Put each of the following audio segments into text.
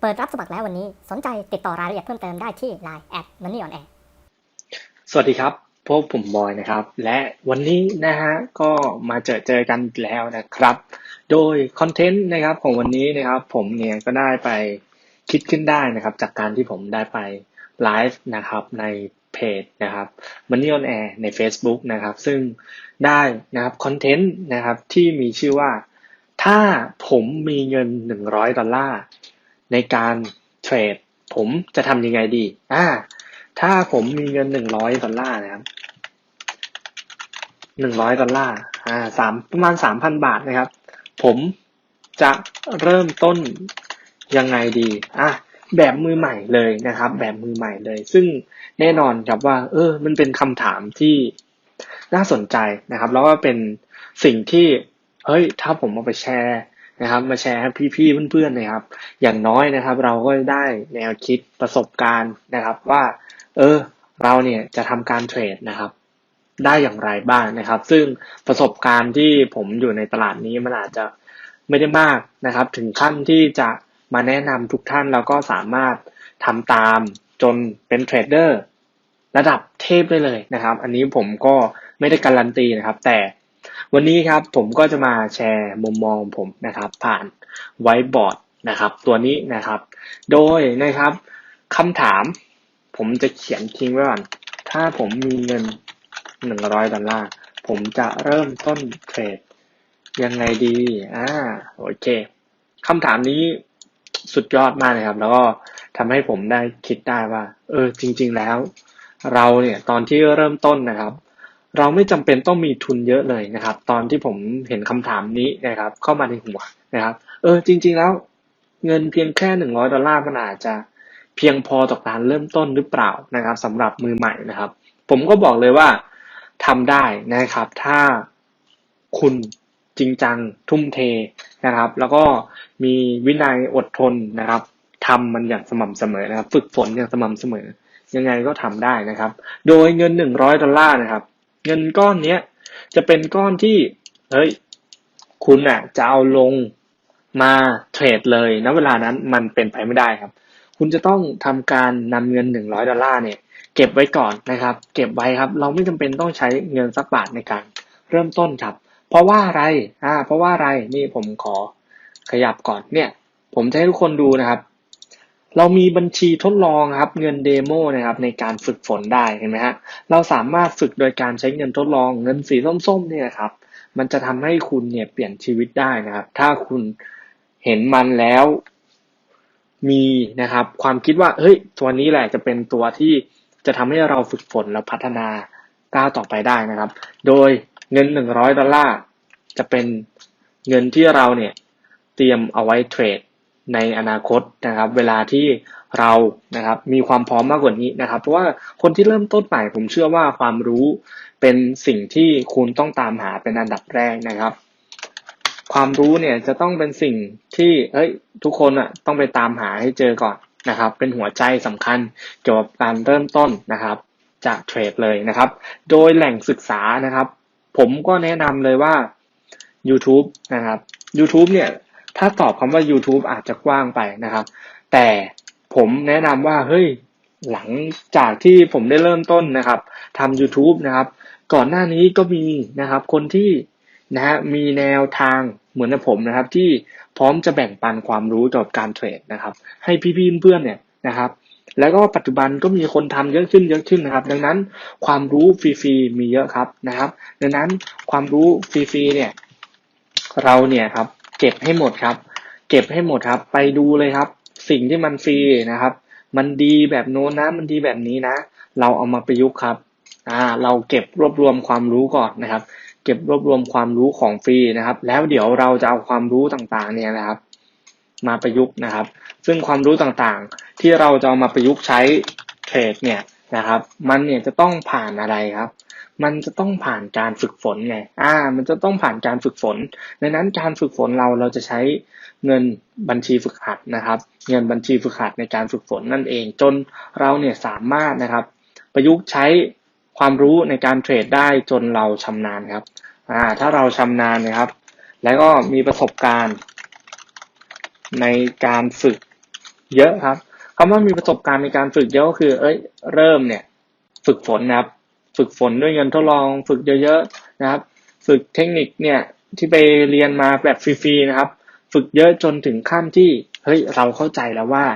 เปิดรับสมัครแล้ววันนี้ สนใจติดต่อรายละเอียดเพิ่มเติมได้ที่ Line at money on air สวัสดีครับพวกผมบอยนะครับ และวันนี้นะฮะก็มาเจอเจอกันอีกแล้วนะครับ โดยคอนเทนต์นะครับของวันนี้นะครับผมเนี่ยก็ได้ไปคิดขึ้นได้นะครับ จากการที่ผมได้ไปไลฟ์นะครับในเพจนะครับ Money on Air ใน Facebook นะครับ ซึ่งได้นะครับคอนเทนต์นะครับที่มีชื่อว่า ถ้าผมมีเงิน 100 ดอลลาร์ ในการเทรด ผมจะทำยังไงดี อ่า ถ้าผมมีเงิน100ดอลลาร์นะครับ100ดอลลาร์ อ่าสามประมาณ3,000บาทนะครับ ผมจะเริ่มต้นยังไงดี อะ แบบมือใหม่เลยนะครับ แบบมือใหม่เลย ซึ่งแน่นอนครับว่า เออ มันเป็นคำถามที่น่าสนใจนะครับ แล้วก็เป็นสิ่งที่ เฮ้ย ถ้าผมเอาไปแชร์ นะครับมาแชร์ให้พี่ๆเพื่อนๆนะครับ อย่างน้อยนะครับ เราก็ได้แนวคิดประสบการณ์นะครับ ว่า เออ เราเนี่ยจะทำการเทรดนะครับ ได้อย่างไรบ้างนะครับ ซึ่งประสบการณ์ที่ผมอยู่ในตลาดนี้มันอาจจะไม่ได้มากนะครับ ถึงขั้นที่จะมาแนะนำทุกท่านแล้วก็สามารถทำตามจนเป็นเทรดเดอร์ระดับเทพได้เลยนะครับ อันนี้ผมก็ไม่ได้การันตีนะครับ แต่ วันนี้ครับผมก็จะมาแชร์มุมมองผมนะครับผ่านไวบอร์ดนะครับตัวนี้นะครับ โดยนะครับคำถาม ผมจะเขียนทิ้งไว้ก่อน ถ้าผมมีเงินหนึ่งร้อยดอลลาร์ ผมจะเริ่มต้นเทรดยังไงดี อ่า โอเคคำถามนี้สุดยอดมากเลยครับ แล้วก็ทำให้ผมได้คิดได้ว่า เออ จริง ๆ แล้ว เราเนี่ยตอนที่เริ่มต้นนะครับ เราไม่จำเป็นต้องมีทุนเยอะเลยนะครับ ตอนที่ผมเห็นคำถามนี้นะครับ เข้ามาในหัวนะครับ เออจริง ๆ แล้วเงินเพียงแค่หนึ่งร้อยดอลลาร์มันอาจจะเพียงพอต่อการเริ่มต้นหรือเปล่านะครับสำหรับมือใหม่นะครับ ผมก็บอกเลยว่าทำได้นะครับ ถ้าคุณจริงจังทุ่มเทนะครับ แล้วก็มีวินัยอดทนนะครับทำมันอย่างสม่ำเสมอนะครับ ฝึกฝนอย่างสม่ำเสมอ ยังไงก็ทำได้นะครับ โดยเงินหนึ่งร้อยดอลลาร์นะครับ เงินก้อนเนี้ยจะเป็นก้อนที่เฮ้ยคุณอะจะเอาลงมาเทรดเลยณเวลานั้นมันเป็นไปไม่ได้ครับ คุณจะต้องทำการนำเงิน 100 ดอลลาร์เนี่ยเก็บไว้ก่อนนะครับ เก็บไว้ครับ เราไม่จำเป็นต้องใช้เงินสักบาทในการเริ่มต้นครับ เพราะว่าอะไรอ่าเพราะว่าอะไรนี่ผมขอขยับก่อนเนี่ย ผมจะให้ทุกคนดูนะครับ เรามีบัญชีทดลองครับเงินเดโมนะครับในการฝึกฝนได้เห็นไหมฮะเราสามารถฝึกโดยการใช้เงินทดลองเงินสีส้มๆเนี่ยครับ มันจะทำให้คุณเนี่ยเปลี่ยนชีวิตได้นะครับ ถ้าคุณเห็นมันแล้วมีนะครับ ความคิดว่าเฮ้ยตัวนี้แหละจะเป็นตัวที่จะทำให้เราฝึกฝนและพัฒนาก้าวต่อไปได้นะครับ โดยเงินหนึ่งร้อยดอลลาร์จะเป็นเงินที่เราเนี่ยเตรียมเอาไว้เทรด ในอนาคตนะครับ เวลาที่เรานะครับมีความพร้อมมากกว่านี้นะครับ เพราะว่าคนที่เริ่มต้นใหม่ผมเชื่อว่าความรู้เป็นสิ่งที่คุณต้องตามหาเป็นอันดับแรกนะครับ ความรู้เนี่ยจะต้องเป็นสิ่งที่เอ้ยทุกคนอะต้องไปตามหาให้เจอก่อนนะครับ เป็นหัวใจสำคัญเกี่ยวกับการเริ่มต้นนะครับจะเทรดเลยนะครับ โดยแหล่งศึกษานะครับ ผมก็แนะนำเลยว่า YouTube นะครับ YouTube เนี่ย ถ้าตอบคำว่า YouTube อาจจะกว้างไปนะครับ แต่ผมแนะนำว่าเฮ้ยหลังจากที่ผมได้เริ่มต้นนะครับทำ YouTube นะครับ ก่อนหน้านี้ก็มีนะครับคนที่นะฮะมีแนวทางเหมือนผมนะครับ ที่พร้อมจะแบ่งปันความรู้เกี่ยวกับการเทรดนะครับ ให้พี่ๆเพื่อนเนี่ยนะครับ แล้วก็ปัจจุบันก็มีคนทำเยอะขึ้นเยอะขึ้นนะครับ ดังนั้นความรู้ฟรีๆมีเยอะครับนะครับ ดังนั้นความรู้ฟรีๆเนี่ย เราเนี่ยครับ เก็บให้หมดครับ เก็บให้หมดครับ ไปดูเลยครับ สิ่งที่มันฟรีนะครับ มันดีแบบโน้นนะ มันดีแบบนี้นะ เราเอามาประยุกต์ครับอ่าเราเก็บรวบรวมความรู้ก่อนนะครับ เก็บรวบรวมความรู้ของฟรีนะครับ แล้วเดี๋ยวเราจะเอาความรู้ต่างๆ เนี่ยนะครับ มาประยุกต์นะครับ ซึ่งความรู้ต่างๆ ที่เราจะเอามาประยุกต์ใช้เทรดเนี่ย นะครับ มันเนี่ยจะต้องผ่านอะไรครับ มันจะต้องผ่านการฝึกฝนไง อ่า มันจะต้องผ่านการฝึกฝน ดังนั้นการฝึกฝนเราเราจะใช้เงินบัญชีฝึกหัดนะครับ เงินบัญชีฝึกหัดในการฝึกฝนนั่นเอง จนเราเนี่ยสามารถนะครับ ประยุกต์ใช้ความรู้ในการเทรดได้จนเราชำนาญครับ อ่า ถ้าเราชำนาญนะครับ แล้วก็มีประสบการณ์ในการฝึกเยอะครับ คำว่ามีประสบการณ์ในการฝึกเยอะก็คือ เอ้ย เริ่มเนี่ย ฝึกฝนนะครับ ฝึกฝนด้วยเงินทดลอง ฝึกเยอะๆนะครับ ฝึกเทคนิคเนี่ยที่ไปเรียนมาแบบฟรีๆนะครับ ฝึกเยอะจนถึงขั้นที่เฮ้ยเราเข้าใจแล้วว่า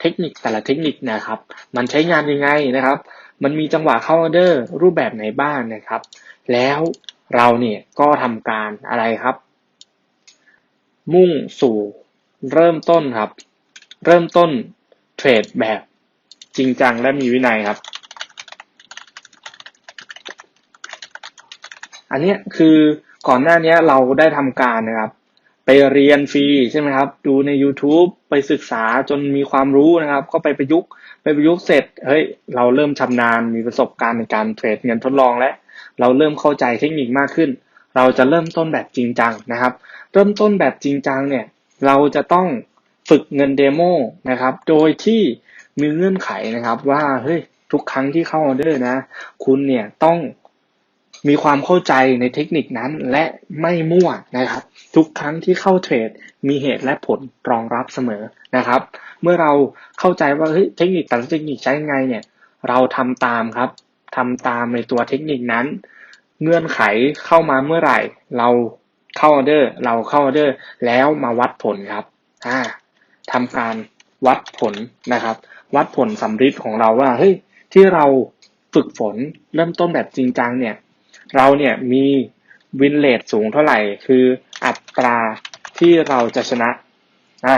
เทคนิคแต่ละเทคนิคนะครับ มันใช้งานยังไงนะครับ มันมีจังหวะเข้าออเดอร์รูปแบบไหนบ้างนะครับ แล้วเราเนี่ยก็ทำการอะไรครับ มุ่งสู่เริ่มต้นครับ เริ่มต้น เทรดแบบจริงจังและมีวินัยครับ อันเนี้ยคือก่อนหน้านี้เราได้ทำการนะครับ ไปเรียนฟรีใช่ไหมครับ ดูใน YouTube ไปศึกษาจนมีความรู้นะครับ ก็ไปประยุกต์ไปประยุกต์เสร็จเฮ้ยเราเริ่มชำนาญมีประสบการณ์ในการเทรดเงินทดลองและเราเริ่มเข้าใจเทคนิคมากขึ้น เราจะเริ่มต้นแบบจริงจังนะครับ เริ่มต้นแบบจริงจังเนี่ย เราจะต้อง ฝึกเงินเดโมนะครับ โดยที่มีเงื่อนไขนะครับว่าเฮ้ยทุกครั้งที่เข้าออเดอร์นะ คุณเนี่ยต้องมีความเข้าใจในเทคนิคนั้นและไม่มั่วนะครับ ทุกครั้งที่เข้าเทรด มีเหตุและผลรองรับเสมอนะครับ เมื่อเราเข้าใจว่าเฮ้ยเทคนิคแต่ละเทคนิคใช้ไงเนี่ย เราทำตามครับทำตามในตัวเทคนิคนั้น เงื่อนไขเข้ามาเมื่อไหร่ เราเข้าออเดอร์ เราเข้าออเดอร์ แล้วมาวัดผลครับอ่า ทำการวัดผลนะครับ วัดผลสำฤทธิ์ของเราว่าเฮ้ยที่เราฝึกฝนเริ่มต้นแบบจริงจังเนี่ย เราเนี่ยมีวินเลทสูงเท่าไหร่ คืออัตราที่เราจะชนะอ่า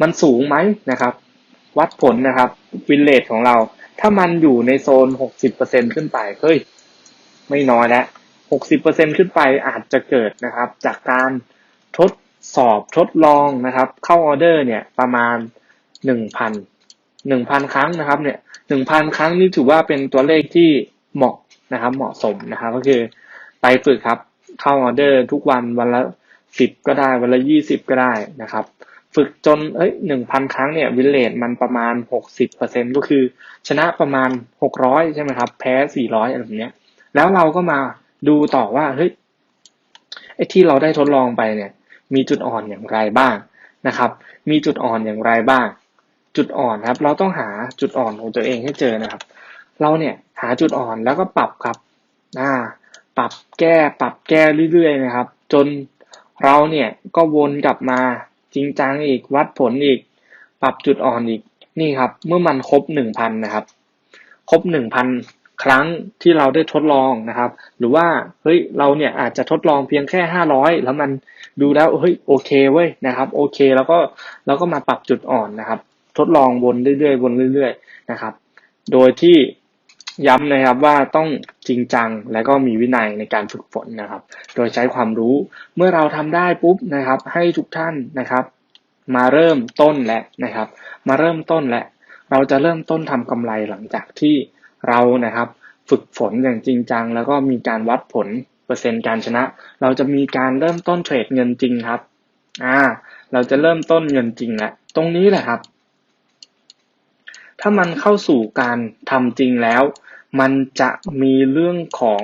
มันสูงไหมนะครับ วัดผลนะครับ วินเลทของเรา ถ้ามันอยู่ในโซน 60%ขึ้นไปเฮ้ยไม่น้อยแล้ว 60%ขึ้นไปอาจจะเกิดนะครับ จากการทด สอบทดลองนะครับ เข้าออเดอร์เนี่ยประมาณ 1,000 1,000 ครั้งนะครับเนี่ย1,000 ครั้งนี่ถือว่าเป็นตัวเลขที่เหมาะนะครับ เหมาะสมนะครับ ก็คือไปฝึกครับเข้าออเดอร์ทุกวันวันละสิบก็ได้วันละยี่สิบก็ได้นะครับ ฝึกจนเอ้ยหนึ่งพันครั้งเนี่ยวิลเลจมันประมาณหกสิบเปอร์เซ็นก็คือ ชนะประมาณหกร้อยใช่ไหมครับ แพ้สี่ร้อยอะไรแบบเนี้ย แล้วเราก็มาดูต่อว่าเฮ้ยไอ้ที่เราได้ทดลองไปเนี่ย มีจุดอ่อนอย่างไรบ้างนะครับ มีจุดอ่อนอย่างไรบ้าง จุดอ่อนครับ เราต้องหาจุดอ่อนของตัวเองให้เจอนะครับ เราเนี่ยหาจุดอ่อนแล้วก็ปรับครับอ่าปรับแก้ปรับแก้เรื่อยๆนะครับ จนเราเนี่ยก็วนกลับมาจริงจังอีกวัดผลอีก ปรับจุดอ่อนอีกนี่ครับ เมื่อมันครบหนึ่งพันนะครับ ครบหนึ่งพัน ครั้งที่เราได้ทดลองนะครับ หรือว่าเฮ้ยเราเนี่ยอาจจะทดลองเพียงแค่ห้าร้อยแล้วมันดูแล้วเฮ้ยโอเคเว้ยนะครับโอเคแล้วก็แล้วก็มาปรับจุดอ่อนนะครับ ทดลองวนเรื่อยๆวนเรื่อยๆนะครับ โดยที่ย้ำนะครับว่าต้องจริงจังและก็มีวินัยในการฝึกฝนนะครับ โดยใช้ความรู้เมื่อเราทำได้ปุ๊บนะครับ ให้ทุกท่านนะครับ มาเริ่มต้นและนะครับ มาเริ่มต้นและ เราจะเริ่มต้นทำกำไรหลังจากที่ เรานะครับ ฝึกฝนอย่างจริงจัง แล้วก็มีการวัดผลเปอร์เซ็นต์การชนะ เราจะมีการเริ่มต้นเทรดเงินจริงครับอ่าเราจะเริ่มต้นเงินจริงแหล้วตรงนี้แหละครับ ถ้ามันเข้าสู่การทำจริงแล้ว มันจะมีเรื่องของ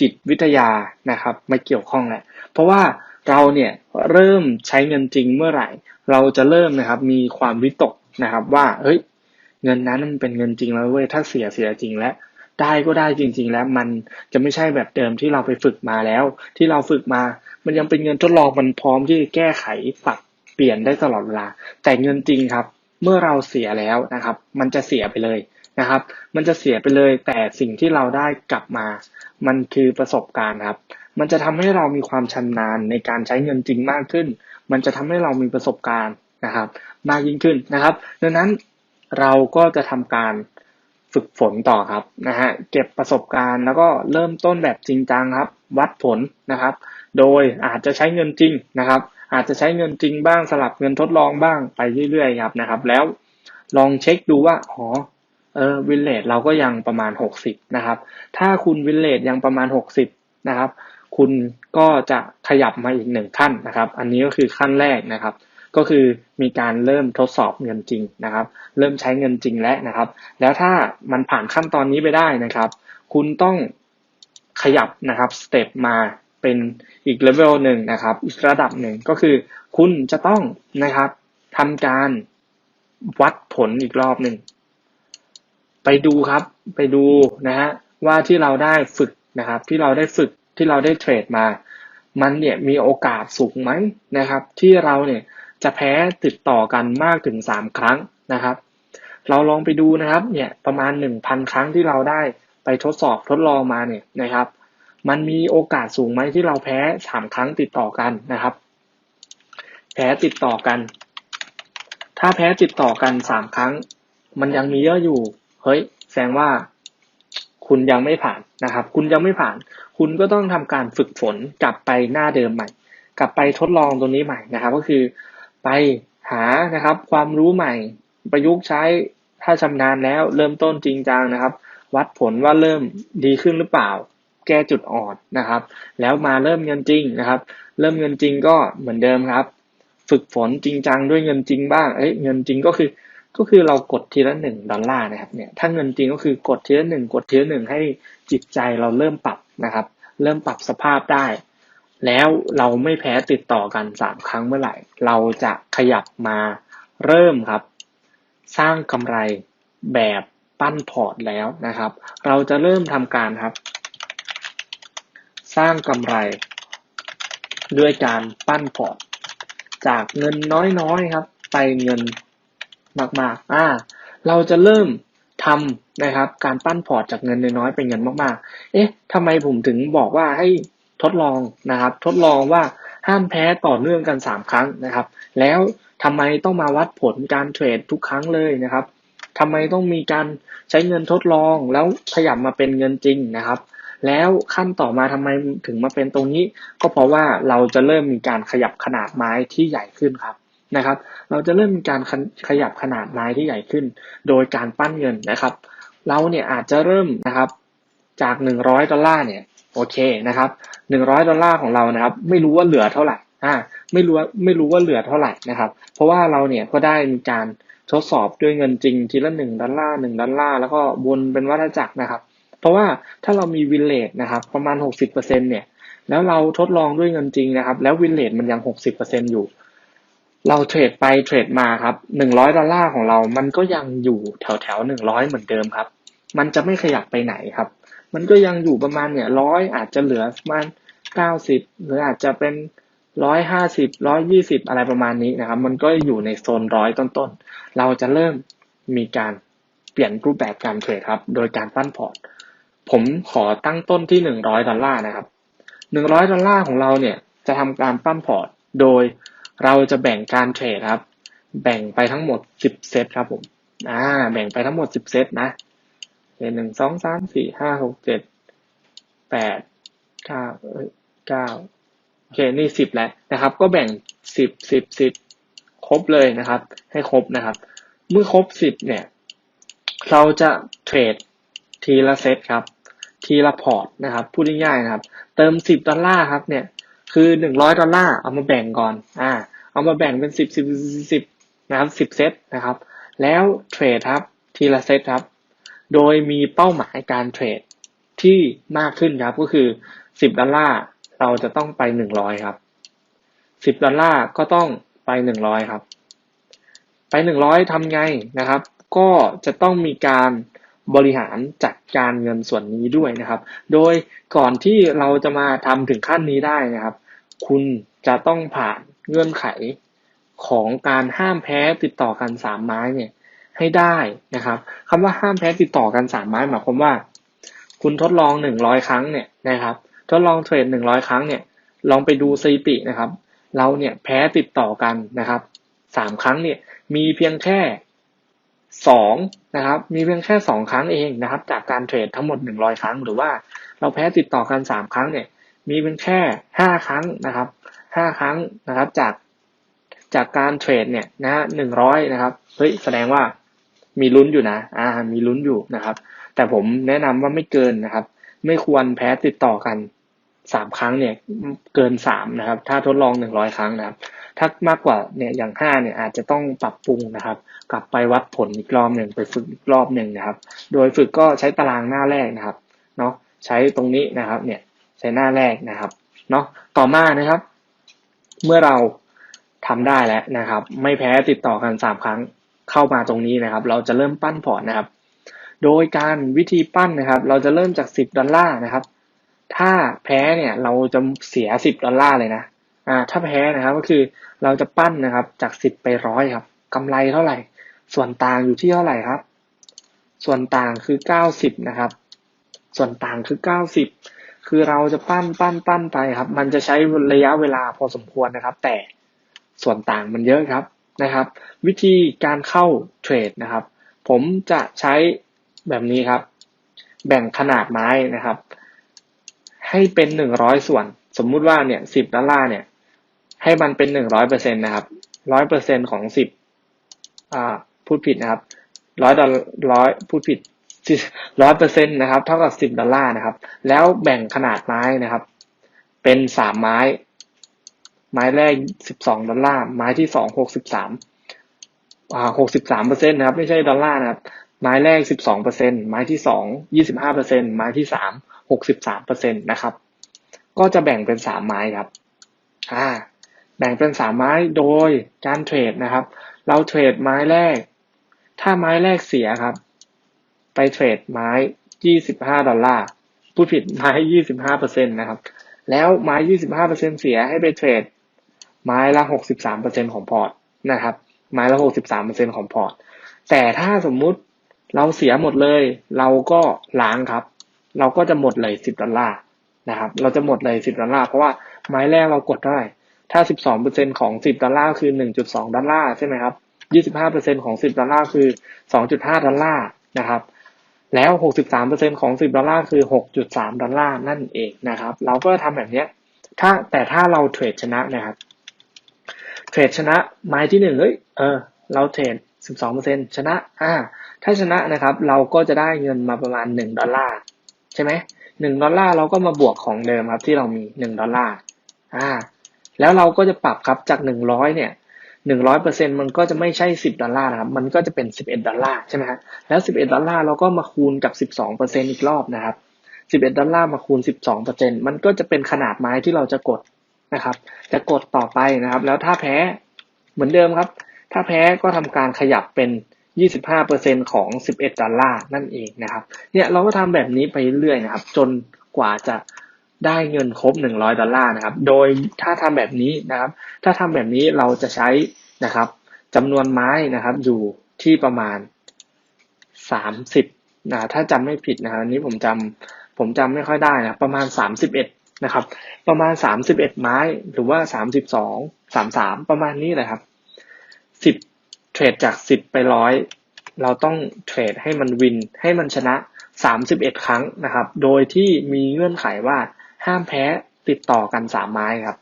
จิตวิทยานะครับมาเกี่ยวข้องแหละเพราะว่าเราเนี่ยเริ่มใช้เงินจริงเมื่อไหร่ เราจะเริ่มนะครับมีความวิตกนะครับว่าเฮ้ย เงินนั้นมันเป็นเงินจริงแล้วเว้ยถ้าเสียเสียจริงแล้วได้ก็ได้จริง ๆ แล้วมันจะไม่ใช่แบบเดิมที่เราไปฝึกมาแล้ว ที่เราฝึกมา มันยังเป็นเงินทดลองมันพร้อมที่จะแก้ไขปรับเปลี่ยนได้ตลอดเวลา แต่เงินจริงครับ เมื่อเราเสียแล้วนะครับ มันจะเสียไปเลยนะครับ มันจะเสียไปเลย แต่สิ่งที่เราได้กลับมา มันคือประสบการณ์ครับ มันจะทำให้เรามีความชำนาญในการใช้เงินจริงมากขึ้น มันจะทำให้เรามีประสบการณ์นะครับ มากยิ่งขึ้นนะครับ ดังนั้น เราก็จะทำการฝึกฝนต่อครับนะฮะเก็บประสบการณ์แล้วก็เริ่มต้นแบบจริงจังครับ วัดผลนะครับ โดยอาจจะใช้เงินจริงนะครับ อาจจะใช้เงินจริงบ้างสลับเงินทดลองบ้างไปเรื่อยๆครับนะครับ แล้วลองเช็คดูว่าอ๋อเออวินเลทเราก็ยังประมาณ 60นะครับ ถ้าคุณวินเลทยังประมาณ 60นะครับ คุณก็จะขยับมาอีกหนึ่งขั้นนะครับ อันนี้ก็คือขั้นแรกนะครับ ก็คือมีการเริ่มทดสอบเงินจริงนะครับ เริ่มใช้เงินจริงแล้วนะครับ แล้วถ้ามันผ่านขั้นตอนนี้ไปได้นะครับ คุณต้องขยับนะครับสเต็ปมาเป็นอีกเลเวลหนึ่งนะครับ อีกระดับหนึ่งก็คือ คุณจะต้องนะครับทำการวัดผลอีกรอบหนึ่งไปดูครับไปดูนะฮะว่าที่เราได้ฝึกนะครับ ที่เราได้ฝึกที่เราได้เทรดมา มันเนี่ยมีโอกาสสูงไหมนะครับ ที่เราเนี่ย จะแพ้ติดต่อกันมากถึงสามครั้งนะครับ เราลองไปดูนะครับเนี่ยประมาณหนึ่งพันครั้งที่เราได้ไปทดสอบทดลองมาเนี่ยนะครับ มันมีโอกาสสูงไหมที่เราแพ้สามครั้งติดต่อกันนะครับ แพ้ติดต่อกัน ถ้าแพ้ติดต่อกันสามครั้ง มันยังมีเยอะอยู่เฮ้ยแสดงว่าคุณยังไม่ผ่านนะครับ คุณยังไม่ผ่าน คุณก็ต้องทำการฝึกฝนกลับไปหน้าเดิมใหม่ กลับไปทดลองตรงนี้ใหม่นะครับ ก็คือ ไปหานะครับ ความรู้ใหม่ ประยุกต์ใช้ถ้าชำนาญแล้วเริ่มต้นจริงจังนะครับ วัดผลว่าเริ่มดีขึ้นหรือเปล่า แก้จุดอ่อนนะครับ แล้วมาเริ่มเงินจริงนะครับ เริ่มเงินจริงก็เหมือนเดิมครับ ฝึกฝนจริงจังด้วยเงินจริงบ้างเอ้ยเงินจริงก็คือก็คือเรากดทีละหนึ่งดอลลาร์นะครับเนี่ยถ้าเงินจริงก็คือกดทีละหนึ่งกดทีละหนึ่งให้จิตใจเราเริ่มปรับนะครับ เริ่มปรับสภาพได้ แล้วเราไม่แพ้ติดต่อกันสามครั้งเมื่อไหร่ เราจะขยับมาเริ่มครับ สร้างกำไรแบบปั้นพอร์ตแล้วนะครับ เราจะเริ่มทำการครับ สร้างกำไร ด้วยการปั้นพอร์ต จากเงินน้อยๆครับ ไปเงินมากๆอ่าเราจะเริ่มทำนะครับ การปั้นพอร์ตจากเงินน้อยๆเป็นเงินมากๆ เอ๊ะทำไมผมถึงบอกว่าให้ ทดลองนะครับ ทดลองว่าห้ามแพ้ต่อเนื่องกันสามครั้งนะครับ แล้วทำไมต้องมาวัดผลการเทรดทุกครั้งเลยนะครับทำไมต้องมีการใช้เงินทดลองแล้วขยับมาเป็นเงินจริงนะครับ แล้วขั้นต่อมาทำไมถึงมาเป็นตรงนี้ ก็เพราะว่าเราจะเริ่มมีการขยับขนาดไม้ที่ใหญ่ขึ้นครับนะครับ เราจะเริ่มมีการขยับขนาดไม้ที่ใหญ่ขึ้น โดยการปั้นเงินนะครับ เราเนี่ยอาจจะเริ่มนะครับจากหนึ่งร้อยดอลลาร์เนี่ย โอเคนะครับหนึ่งร้อยดอลลาร์ของเรานะครับ ไม่รู้ว่าเหลือเท่าไหร่อ่าไม่รู้ว่าไม่รู้ว่าเหลือเท่าไหร่นะครับ เพราะว่าเราเนี่ยก็ได้มีการทดสอบด้วยเงินจริงทีละหนึ่งดอลลาร์หนึ่งดอลลาร์แล้วก็วนเป็นวัฏจักรนะครับ เพราะว่าถ้าเรามีวินเลทนะครับ ประมาณหกสิบเปอร์เซ็นเนี่ย แล้วเราทดลองด้วยเงินจริงนะครับ แล้ววินเลทมันยังหกสิบเปอร์เซ็นอยู่ เราเทรดไปเทรดมาครับหนึ่งร้อยดอลลาร์ของเรา มันก็ยังอยู่แถวแถวหนึ่งร้อยเหมือนเดิมครับ มันจะไม่ขยับไปไหนครับ มันก็ยังอยู่ประมาณเนี่ยร้อยอาจจะเหลือประมาณเก้าสิบหรืออาจจะเป็นร้อยห้าสิบร้อยยี่สิบอะไรประมาณนี้นะครับ มันก็อยู่ในโซนร้อยต้นๆ เราจะเริ่มมีการเปลี่ยนรูปแบบการเทรดครับ โดยการปั้นพอร์ต ผมขอตั้งต้นที่หนึ่งร้อยดอลลาร์นะครับหนึ่งร้อยดอลลาร์ของเราเนี่ยจะทำการปั้นพอร์ต โดยเราจะแบ่งการเทรดครับ แบ่งไปทั้งหมดสิบเซตครับผม อ่า แบ่งไปทั้งหมดสิบเซตนะ หนึ่งสองสามสี่ห้าหกเจ็ดแปดเก้าเก้าโอเคนี่สิบแล้วนะครับ ก็แบ่งสิบสิบสิบครบเลยนะครับ ให้ครบนะครับ เมื่อครบสิบเนี่ย เราจะเทรดทีละเซตครับ ทีละพอร์ตนะครับ พูดง่ายๆนะครับ เติมสิบดอลลาร์ครับเนี่ย คือหนึ่งร้อยดอลลาร์เอามาแบ่งก่อน อ่า เอามาแบ่งเป็นสิบสิบสิบนะครับสิบเซตนะครับ แล้วเทรดครับ ทีละเซตครับ โดยมีเป้าหมายการเทรดที่มากขึ้นครับก็คือสิบดอลลาร์เราจะต้องไปหนึ่งร้อยครับสิบดอลลาร์ก็ต้องไปหนึ่งร้อยครับ ไปหนึ่งร้อยทำไงนะครับ ก็จะต้องมีการบริหารจัดการเงินส่วนนี้ด้วยนะครับ โดยก่อนที่เราจะมาทำถึงขั้นนี้ได้นะครับ คุณจะต้องผ่านเงื่อนไขของการห้ามแพ้ติดต่อกันสามไม้เนี่ย ให้ได้นะครับคำว่าห้ามแพ้ติดต่อกันสามไม้หมายความว่า คุณทดลองหนึ่งร้อยครั้งเนี่ยนะครับ ทดลองเทรดหนึ่งร้อยครั้งเนี่ย ลองไปดูสถิตินะครับ เราเนี่ยแพ้ติดต่อกันนะครับสามครั้งเนี่ยมีเพียงแค่สองนะครับมีเพียงแค่สองครั้งเองนะครับ จากการเทรดทั้งหมดหนึ่งร้อยครั้ง หรือว่าเราแพ้ติดต่อกันสามครั้งเนี่ย มีเพียงแค่ห้าครั้งนะครับห้าครั้งนะครับจากจากการเทรดเนี่ยนะหนึ่งร้อยนะครับเฮ้ยแสดงว่า มีลุ้นอยู่นะ อ่า มีลุ้นอยู่นะครับ แต่ผมแนะนำว่าไม่เกินนะครับ ไม่ควรแพ้ติดต่อกันสามครั้งเนี่ยเกินสามนะครับ ถ้าทดลองหนึ่งร้อยครั้งนะครับ ถ้ามากกว่าเนี่ยอย่างห้าเนี่ยอาจจะต้องปรับปรุงนะครับ กลับไปวัดผลอีกรอบหนึ่งไปฝึกอีกรอบหนึ่งนะครับ โดยฝึกก็ใช้ตารางหน้าแรกนะครับเนาะใช้ตรงนี้นะครับเนี่ยใช้หน้าแรกนะครับเนาะต่อมานะครับ เมื่อเราทำได้แล้วนะครับ ไม่แพ้ติดต่อกันสามครั้ง เข้ามาตรงนี้นะครับ เราจะเริ่มปั้นพอร์ตนะครับ โดยการวิธีปั้นนะครับ เราจะเริ่มจาก 10 ดอลลาร์นะครับ ถ้าแพ้เนี่ยเราจะเสีย 10 ดอลลาร์เลยนะ อ่า ถ้าแพ้นะครับก็คือเราจะปั้นนะครับจาก 10 ไปร้อยครับกำไรเท่าไหร่ ส่วนต่างอยู่ที่เท่าไหร่ครับ ส่วนต่างคือ 90 นะครับ ส่วนต่างคือ 90 คือเราจะปั้นปั้นปั้นไปครับ มันจะใช้ระยะเวลาพอสมควรนะครับ แต่ส่วนต่างมันเยอะครับ นะครับ วิธีการเข้าเทรดนะครับ ผมจะใช้แบบนี้ครับ แบ่งขนาดไม้นะครับ ให้เป็นหนึ่งร้อยส่วน สมมุติว่าเนี่ยสิบดอลลาร์เนี่ย ให้มันเป็นหนึ่งร้อยเปอร์เซ็นตนะครับร้อยเปอร์เซ็นของสิบอ่าพูดผิดนะครับร้อยดอลร้อยพูดผิดร้อยเปอร์เซ็นตนะครับ เท่ากับสิบดอลลาร์นะครับ แล้วแบ่งขนาดไม้นะครับ เป็นสามไม้ ไม้แรกสิบสองดอลลาร์ ไม้ที่สองหกสิบสามอ่าหกสิบสามเปอร์เซ็นต์นะครับ ไม่ใช่ดอลลาร์นะครับ ไม้แรกสิบสองเปอร์เซ็นต์ไม้ที่สองยี่สิบห้าเปอร์เซ็นต์ไม้ที่สามหกสิบสามเปอร์เซ็นต์นะครับ ก็จะแบ่งเป็นสามไม้ครับอ่าแบ่งเป็นสามไม้โดยการเทรดนะครับ เราเทรดไม้แรก ถ้าไม้แรกเสียครับ ไปเทรดไม้ยี่สิบห้าดอลลาร์ พูดผิดไม้ยี่สิบห้าเปอร์เซ็นต์นะครับ แล้วไม้ยี่สิบห้าเปอร์เซ็นต์เสียให้ไปเทรด ไม้ละหกสิบสามเปอร์เซ็นของพอร์ตนะครับ ไม้ละหกสิบสามเปอร์เซ็นของพอร์ต แต่ถ้าสมมุติเราเสียหมดเลย เราก็ล้างครับ เราก็จะหมดเลยสิบดอลลาร์นะครับ เราจะหมดเลยสิบดอลลาร์ เพราะว่าไม้แรกเรากดเท่าไหร่ ถ้าสิบสองเปอร์เซ็นของสิบดอลลาร์คือหนึ่งจุดสองดอลลาร์ใช่ไหมครับยี่สิบห้าเปอร์เซ็นของสิบดอลลาร์คือสองจุดห้าดอลลาร์นะครับแล้วหกสิบสามเปอร์เซ็นของสิบดอลลาร์ คือหกจุดสามดอลลาร์ นั่นเองนะครับ เราก็ทำแบบเนี้ยถ้า แต่ถ้าเราเทรดชนะนะครับ เทรดชนะไม้ที่หนึ่งเฮ้ยเออเราเทรดสิบสองเปอร์เซ็นชนะอ่าถ้าชนะนะครับ เราก็จะได้เงินมาประมาณหนึ่งดอลลาร์ใช่ไหมหนึ่งดอลลาร์เราก็มาบวกของเดิมครับที่เรามีหนึ่งดอลลาร์อ่าแล้วเราก็จะปรับครับจากหนึ่งร้อยเนี่ยหนึ่งร้อยเปอร์เซ็นมันก็จะไม่ใช่สิบดอลลาร์นะครับ มันก็จะเป็นสิบเอ็ดดอลลาร์ใช่ไหมฮะแล้วสิบเอ็ดดอลลาร์เราก็มาคูณกับสิบสองเปอร์เซ็นอีกรอบนะครับสิบเอ็ดดอลลาร์มาคูณสิบสองเปอร์เซ็นมันก็จะเป็นขนาดไม้ที่เราจะกด นะครับ จะกดต่อไปนะครับ แล้วถ้าแพ้เหมือนเดิมครับ ถ้าแพ้ก็ทำการขยับเป็น 25%ของ 11 ดอลลาร์นั่นเองนะครับ เนี่ยเราก็ทำแบบนี้ไปเรื่อยนะครับ จนกว่าจะได้เงินครบ 100 ดอลลาร์นะครับ โดยถ้าทำแบบนี้นะครับ ถ้าทำแบบนี้เราจะใช้นะครับจำนวนไม้นะครับ อยู่ที่ประมาณ 30นะถ้าจำไม่ผิดนะครับนนี้ผมจำผมจำไม่ค่อยได้นะประมาณ 31 นะครับ ประมาณ 31 ไม้หรือว่า 32 33 ประมาณนี้แหละครับ 10 เทรดจาก 10 ไปร้อยเราต้องเทรดให้มันวินให้มันชนะ 31 ครั้งนะครับ โดยที่มีเงื่อนไขว่าห้ามแพ้ติดต่อกัน 3 ไม้ครับ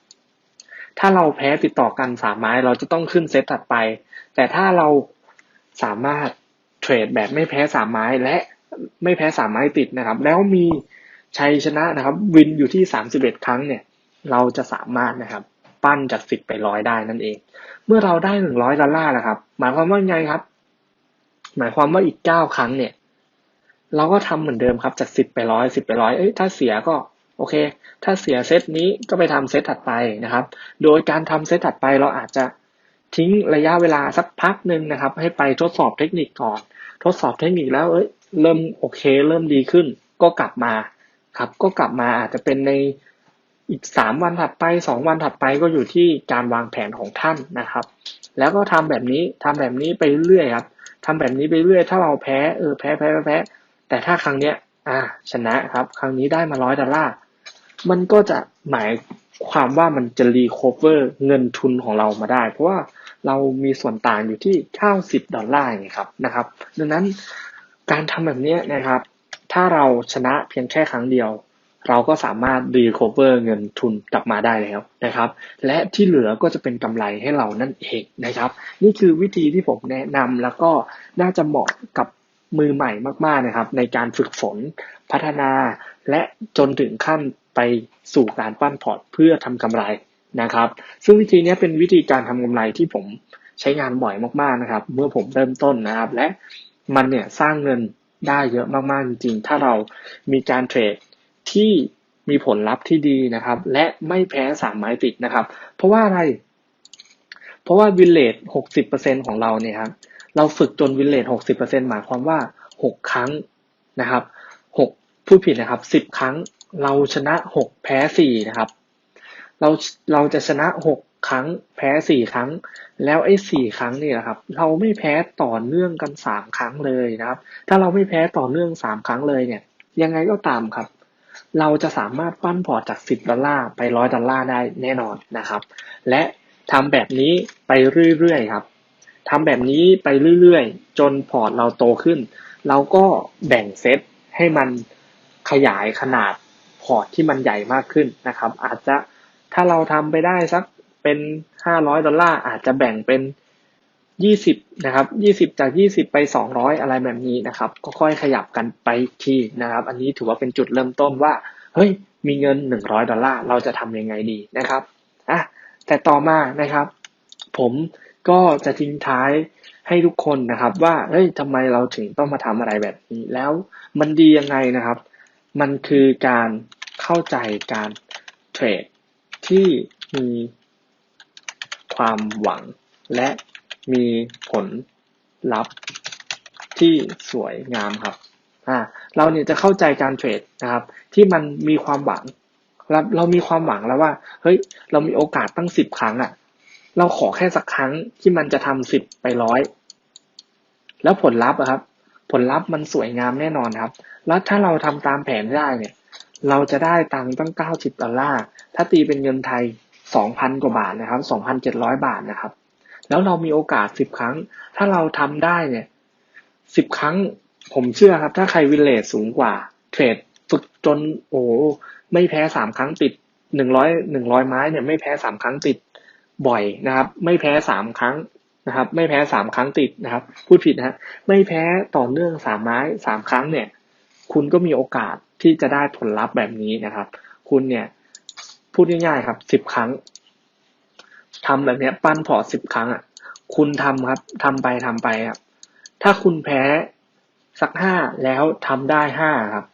ถ้าเราแพ้ติดต่อกัน3ไม้เราจะต้องขึ้นเซตถัดไป แต่ถ้าเราสามารถเทรดแบบไม่แพ้3ไม้และไม่แพ้3ไม้ติดนะครับ แล้วมี ชัยชนะนะครับ วินอยู่ที่ 31 ครั้งเนี่ย เราจะสามารถนะครับ ปั้นจาก10ไปร้อยได้นั่นเอง เมื่อเราได้100ดอลลาร์แล้วครับ หมายความว่าไงครับ หมายความว่าอีก9ครั้งเนี่ย เราก็ทำเหมือนเดิมครับจาก10ไปร้อย10ไปร้อยเอ้ยถ้าเสียก็โอเค ถ้าเสียเซตนี้ก็ไปทำเซตถัดไปนะครับ โดยการทำเซตถัดไปเราอาจจะทิ้งระยะเวลาสักพักหนึ่งนะครับ ให้ไปทดสอบเทคนิคก่อน ทดสอบเทคนิคแล้วเอ้ยเริ่มโอเค เริ่มดีขึ้น ก็กลับมา ครับ ก็กลับมาอาจจะเป็นในอีกสามวันถัดไปสองวันถัดไปก็อยู่ที่การวางแผนของท่านนะครับ แล้วก็ทำแบบนี้ทำแบบนี้ไปเรื่อยครับทำแบบนี้ไปเรื่อยถ้าเราแพ้เออแพ้แพ้แพ้แต่ถ้าครั้งเนี้ย อ่า ชนะครับ ครั้งนี้ได้มาร้อยดอลลาร์มันก็จะหมายความว่ามันจะรีคอเวอร์เงินทุนของเรามาได้ เพราะว่าเรามีส่วนต่างอยู่ที่ 90 ดอลลาร์ไงครับนะครับ ดังนั้นการทำแบบนี้นะครับ ถ้าเราชนะเพียงแค่ครั้งเดียว เราก็สามารถรีคอเวอร์เงินทุนกลับมาได้แล้วนะครับ และที่เหลือก็จะเป็นกำไรให้เรานั่นเองนะครับ นี่คือวิธีที่ผมแนะนำแล้วก็น่าจะเหมาะกับมือใหม่มากๆนะครับ ในการฝึกฝนพัฒนาและจนถึงขั้นไปสู่การปั้นพอร์ตเพื่อทำกำไรนะครับ ซึ่งวิธีนี้เป็นวิธีการทำกำไรที่ผมใช้งานบ่อยมากๆนะครับ เมื่อผมเริ่มต้นนะครับ และมันเนี่ยสร้างเงิน ได้เยอะมากๆจริงๆ ถ้าเรามีการเทรดที่มีผลลัพธ์ที่ดีนะครับ และไม่แพ้สามไม้ติดนะครับ เพราะว่าอะไร เพราะว่าวินเลทหกสิบเปอร์เซ็นของเราเนี่ยครับ เราฝึกจนวินเลทหกสิบเปอร์เซ็นหมายความว่าหกครั้งนะครับหกพูดผิดนะครับสิบครั้งเราชนะหกแพ้สี่นะครับ เราเราจะชนะหก ครั้ง แพ้สี่ครั้ง แล้วไอ้สี่ครั้งนี่แหละครับ เราไม่แพ้ต่อเนื่องกันสามครั้งเลยนะครับ ถ้าเราไม่แพ้ต่อเนื่องสามครั้งเลยเนี่ย ยังไงก็ตามครับ เราจะสามารถปั้นพอร์ตจากสิบดอลลาร์ไปร้อยดอลลาร์ได้แน่นอนนะครับ และทำแบบนี้ไปเรื่อยๆครับทำแบบนี้ไปเรื่อยๆ จนพอร์ตเราโตขึ้น เราก็แบ่งเซตให้มันขยายขนาดพอร์ตที่มันใหญ่มากขึ้นนะครับ อาจจะถ้าเราทำไปได้สัก เป็นห้าร้อยดอลลาร์อาจจะแบ่งเป็นยี่สิบนะครับยี่สิบจากยี่สิบไปสองร้อยอะไรแบบนี้นะครับ ก็ค่อยขยับกันไปอีกทีนะครับ อันนี้ถือว่าเป็นจุดเริ่มต้นว่า เฮ้ย มีเงินหนึ่งร้อยดอลลาร์เราจะทำยังไงดีนะครับอะแต่ต่อมานะครับ ผมก็จะทิ้งท้ายให้ทุกคนนะครับ ว่าเฮ้ยทำไมเราถึงต้องมาทำอะไรแบบนี้ แล้วมันดียังไงนะครับ มันคือการเข้าใจการเทรดที่มี ความหวัง และมีผลลัพธ์ที่สวยงามครับอ่าเราเนี่ยจะเข้าใจการเทรดนะครับ ที่มันมีความหวังเราเรามีความหวังแล้วว่า เฮ้ย เรามีโอกาสตั้งสิบครั้งอะ่ะ เราขอแค่สักครั้งที่มันจะทำสิบไปร้อย แล้วผลลัพธ์ครับ ผลลัพธ์มันสวยงามแน่นอนครับ แล้วถ้าเราทำตามแผนได้เนี่ย เราจะได้ตังค์ตั้งเก้าสิบดอลลาร์ ถ้าตีเป็นเงินไทย สองพันกว่าบาทนะครับสองพันเจ็ดร้อยบาทนะครับ แล้วเรามีโอกาสสิบครั้ง ถ้าเราทำได้เนี่ยสิบครั้งผมเชื่อครับ ถ้าใครวินเลทสูงกว่า เทรดฝึกจนโอ้ไม่แพ้สามครั้งติดหนึ่งร้อยหนึ่งร้อยไม้เนี่ยไม่แพ้สามครั้งติดบ่อยนะครับ ไม่แพ้สามครั้งนะครับ ไม่แพ้สามครั้งติดนะครับ พูดผิดนะฮะไม่แพ้ต่อเนื่องสามไม้สามครั้งเนี่ย คุณก็มีโอกาสที่จะได้ผลลัพธ์แบบนี้นะครับ คุณเนี่ย พูดง่ายๆครับสิบครั้งทำแบบเนี้ยปั้นพอร์ตสิบครั้งอะ คุณทำครับทำไปทำไปครับ ถ้าคุณแพ้สักห้าแล้วทำได้ห้าครับ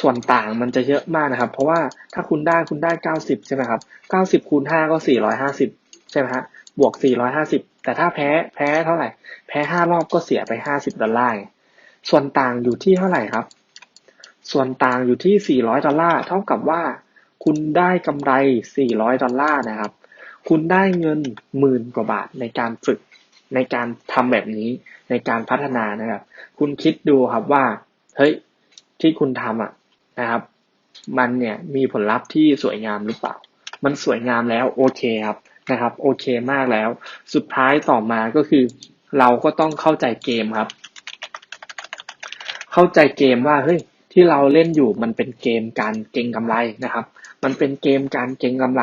ส่วนต่างมันจะเยอะมากนะครับ เพราะว่าถ้าคุณได้คุณได้เก้าสิบใช่ไหมครับเก้าสิบคูณห้าก็สี่ร้อยห้าสิบใช่ไหมฮะบวกสี่ร้อยห้าสิบแต่ถ้าแพ้แพ้เท่าไหร่ แพ้ห้ารอบก็เสียไปห้าสิบดอลลาร์ส่วนต่างอยู่ที่เท่าไหร่ครับ ส่วนต่างอยู่ที่400ดอลลาร์เท่ากับว่า คุณได้กำไร 400 ดอลลาร์นะครับ คุณได้เงินหมื่นกว่าบาทในการฝึกในการทำแบบนี้ในการพัฒนานะครับ คุณคิดดูครับว่า เฮ้ย ที่คุณทำอะนะครับ มันเนี่ยมีผลลัพธ์ที่สวยงามหรือเปล่า มันสวยงามแล้วโอเคครับนะครับโอเคมากแล้ว สุดท้ายต่อมาก็คือ เราก็ต้องเข้าใจเกมครับ เข้าใจเกมว่าเฮ้ย ที่เราเล่นอยู่มันเป็นเกมการเก็งกำไรนะครับ มันเป็นเกมการเก็งกำไร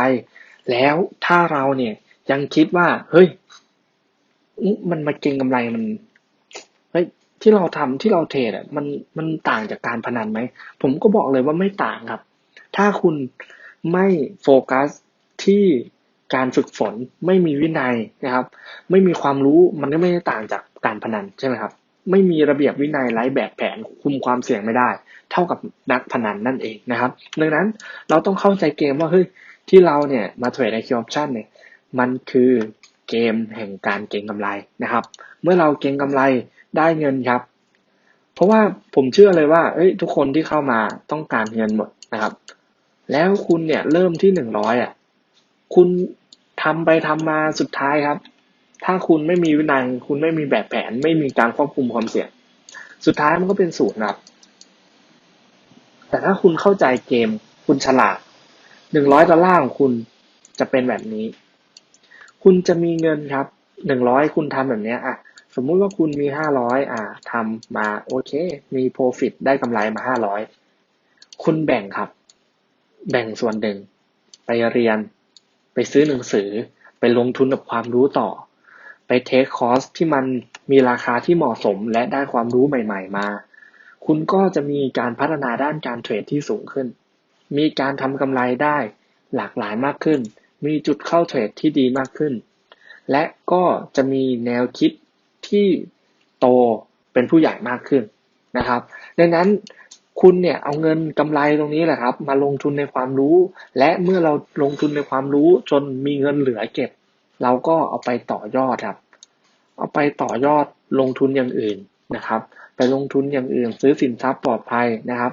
แล้วถ้าเราเนี่ยยังคิดว่าเฮ้ยมันมาเก็งกำไรมันเฮ้ยที่เราทำที่เราเทรดอะมันมันต่างจากการพนันไหมผมก็บอกเลยว่าไม่ต่างครับ ถ้าคุณไม่โฟกัสที่การฝึกฝนไม่มีวินัยนะครับ ไม่มีความรู้มันก็ไม่ได้ต่างจากการพนันใช่ไหมครับ ไม่มีระเบียบวินัยไร้แบบแผนคุมความเสี่ยงไม่ได้ เท่ากับนักพนันนั่นเองนะครับ ดังนั้นเราต้องเข้าใจเกมว่าเฮ้ยที่เราเนี่ยมาเทรดในคิวออปชั่นเนี่ยมันคือเกมแห่งการเก็งกำไรนะครับ เมื่อเราเก็งกำไรได้เงินครับ เพราะว่าผมเชื่อเลยว่าเอ้ยทุกคนที่เข้ามาต้องการเงินหมดนะครับ แล้วคุณเนี่ยเริ่มที่หนึ่งร้อยอะ คุณทำไปทำมาสุดท้ายครับ ถ้าคุณไม่มีวินัยคุณไม่มีแบบแผน ไม่มีการควบคุมความเสี่ยง สุดท้ายมันก็เป็นศูนย์ครับแต่ถ้าคุณเข้าใจเกม คุณฉลาดหนึ่งร้อยดอลลาร์ของคุณจะเป็นแบบนี้ คุณจะมีเงินครับหนึ่งร้อยคุณทำแบบนี้อะสมมุติว่าคุณมีห้าร้อยอะทำมาโอเค มีโปรฟิตได้กำไรมาห้าร้อยคุณแบ่งครับ แบ่งส่วนหนึ่ง ไปเรียน ไปซื้อหนังสือ ไปลงทุนกับความรู้ต่อ ไปเทคคอร์สที่มันมีราคาที่เหมาะสมและได้ความรู้ใหม่ๆมา คุณก็จะมีการพัฒนาด้านการเทรดที่สูงขึ้น มีการทำกำไรได้หลากหลายมากขึ้น มีจุดเข้าเทรดที่ดีมากขึ้น และก็จะมีแนวคิดที่โตเป็นผู้ใหญ่มากขึ้นนะครับ ดังนั้นคุณเนี่ยเอาเงินกำไรตรงนี้แหละครับ มาลงทุนในความรู้ และเมื่อเราลงทุนในความรู้จนมีเงินเหลือเก็บ เราก็เอาไปต่อยอดครับ เอาไปต่อยอดลงทุนอย่างอื่นนะครับ ไปลงทุนอย่างอื่น ซื้อสินทรัพย์ปลอดภัยนะครับ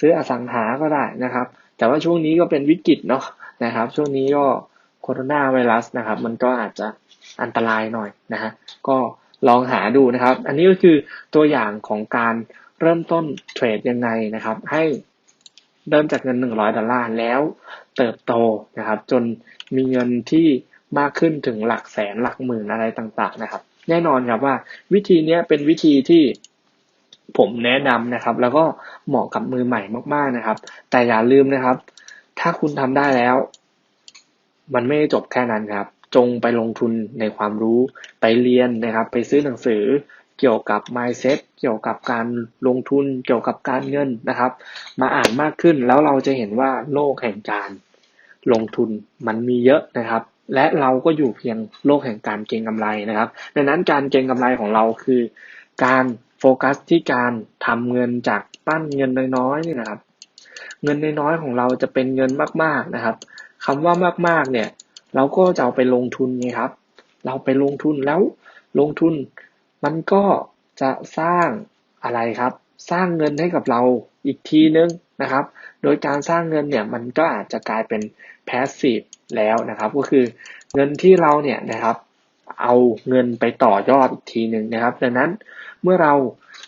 ซื้ออสังหาก็ได้นะครับ แต่ว่าช่วงนี้ก็เป็นวิกฤตเนาะนะครับ ช่วงนี้ก็โคโรนาไวรัสนะครับ มันก็อาจจะอันตรายหน่อยนะฮะก็ลองหาดูนะครับ อันนี้ก็คือตัวอย่างของการเริ่มต้นเทรดยังไงนะครับ ให้เริ่มจากเงิน 100 ดอลลาร์แล้วเติบโตนะครับ จนมีเงินที่ มากขึ้นถึงหลักแสนหลักหมื่นอะไรต่างๆนะครับ แน่นอนครับว่าวิธีนี้เป็นวิธีที่ผมแนะนำนะครับ แล้วก็เหมาะกับมือใหม่มากๆนะครับ แต่อย่าลืมนะครับ ถ้าคุณทำได้แล้ว มันไม่ได้จบแค่นั้นครับ จงไปลงทุนในความรู้ไปเรียนนะครับ ไปซื้อหนังสือเกี่ยวกับ mindset เกี่ยวกับการลงทุนเกี่ยวกับการเงินนะครับ มาอ่านมากขึ้นแล้วเราจะเห็นว่าโลกแห่งการลงทุนมันมีเยอะนะครับ และเราก็อยู่เพียงโลกแห่งการเก็งกำไรนะครับ ดังนั้นการเก็งกำไรของเราคือ การโฟกัสที่การทำเงินจากปั้นเงินน้อยๆนี่นะครับ เงินน้อยๆของเราจะเป็นเงินมากๆนะครับคำว่ามากๆเนี่ย เราก็จะเอาไปลงทุนไงครับ เราไปลงทุนแล้วลงทุน มันก็จะสร้างอะไรครับ สร้างเงินให้กับเราอีกทีนึง นะครับ โดยการสร้างเงินเนี่ยมันก็อาจจะกลายเป็น passive แล้วนะครับ ก็คือเงินที่เราเนี่ยนะครับ เอาเงินไปต่อยอดอีกทีหนึ่งนะครับ ดังนั้นเมื่อเรา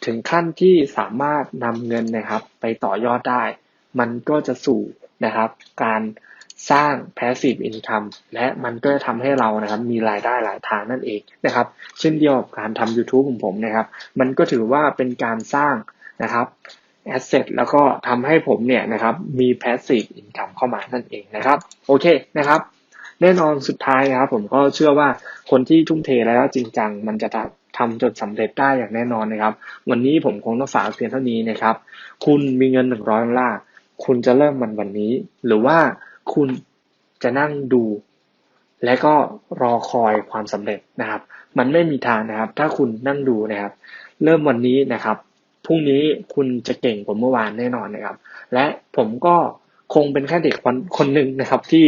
ถึงขั้นที่สามารถนำเงินนะครับ ไปต่อยอดได้ มันก็จะสู่นะครับ การสร้าง passive income และมันก็จะทำให้เรานะครับ มีรายได้หลายทางนั่นเองนะครับ เช่นเดียวกับการทำ YouTube ของผมนะครับ มันก็ถือว่าเป็นการสร้างนะครับ asset แล้วก็ทำให้ผมเนี่ยนะครับมี passive income เข้ามานั่นเองนะครับ โอเคนะครับ แน่นอนสุดท้ายนะครับ ผมก็เชื่อว่าคนที่ทุ่มเทแล้วจริงจัง มันจะทำจนสำเร็จได้อย่างแน่นอนนะครับ วันนี้ผมคงต้องฝากเพียงเท่านี้นะครับ คุณมีเงินหนึ่งร้อยดอลลาร์คุณจะเริ่มมันวันนี้ หรือว่าคุณจะนั่งดู และก็รอคอยความสำเร็จนะครับ มันไม่มีทางนะครับ ถ้าคุณนั่งดูนะครับ เริ่มวันนี้นะครับ พรุ่งนี้คุณจะเก่งกว่าเมื่อวานแน่นอนนะครับ และผมก็คงเป็นแค่เด็กคนคนหนึ่งนะครับ ที่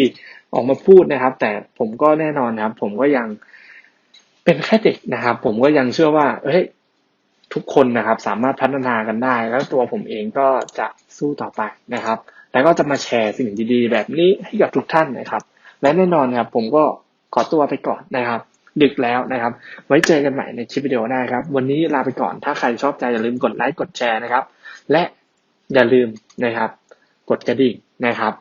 ออกมาพูดนะครับ แต่ผมก็แน่นอนนะครับ ผมก็ยังเป็นแค่เด็กนะครับ ผมก็ยังเชื่อว่าเฮ้ยทุกคนนะครับ สามารถพัฒนากันได้ แล้วตัวผมเองก็จะสู้ต่อไปนะครับ แล้วก็จะมาแชร์สิ่งดีๆ แบบนี้ให้กับทุกท่านนะครับ และแน่นอนครับ ผมก็ขอตัวไปก่อนนะครับ ดึกแล้วนะครับ ไว้เจอกันใหม่ในคลิปวิดีโอหน้าครับ วันนี้ลาไปก่อนถ้าใครชอบใจอย่าลืมกดไลค์กดแชร์นะครับ และอย่าลืมนะครับ กดกระดิ่งนะครับ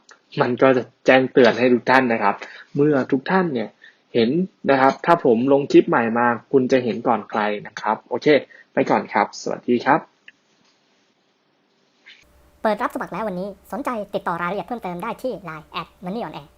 มันก็จะแจ้งเตือนให้ทุกท่านนะครับ เมื่อทุกท่านเนี่ยเห็นนะครับ ถ้าผมลงคลิปใหม่มาคุณจะเห็นก่อนใครนะครับ โอเค ไปก่อนครับ สวัสดีครับ เปิดรับสมัครแล้ววันนี้สนใจติดต่อรายละเอียดเพิ่มเติมได้ที่ Line แอด Money on Air